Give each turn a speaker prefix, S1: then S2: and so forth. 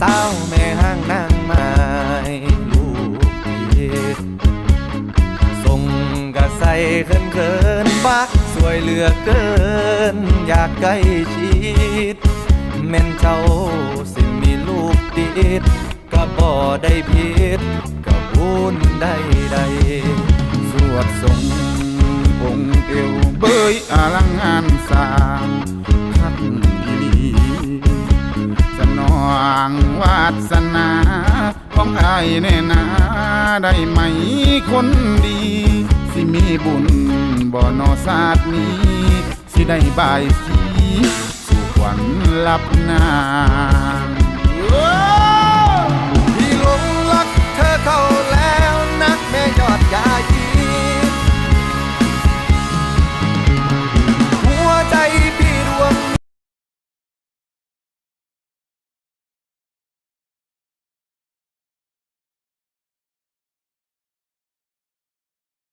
S1: สาวแม่ห้างนางไม้ลูกเดียส่งกระใสเขินเขินๆบักสวยเหลือเกิน อยากใกล้ชิดแม่นเจ้าสิมีลูกติดก็บ่ได้ผิดก็บุญได้ใด
S2: สวดทรงองเอวเบยอลังงานสาางวาสนาของอายแน่นาได้ไหมคนดี สิมีบุญบ่นอศาสนี้ สิได้บายสีสู่ขวัญลับนา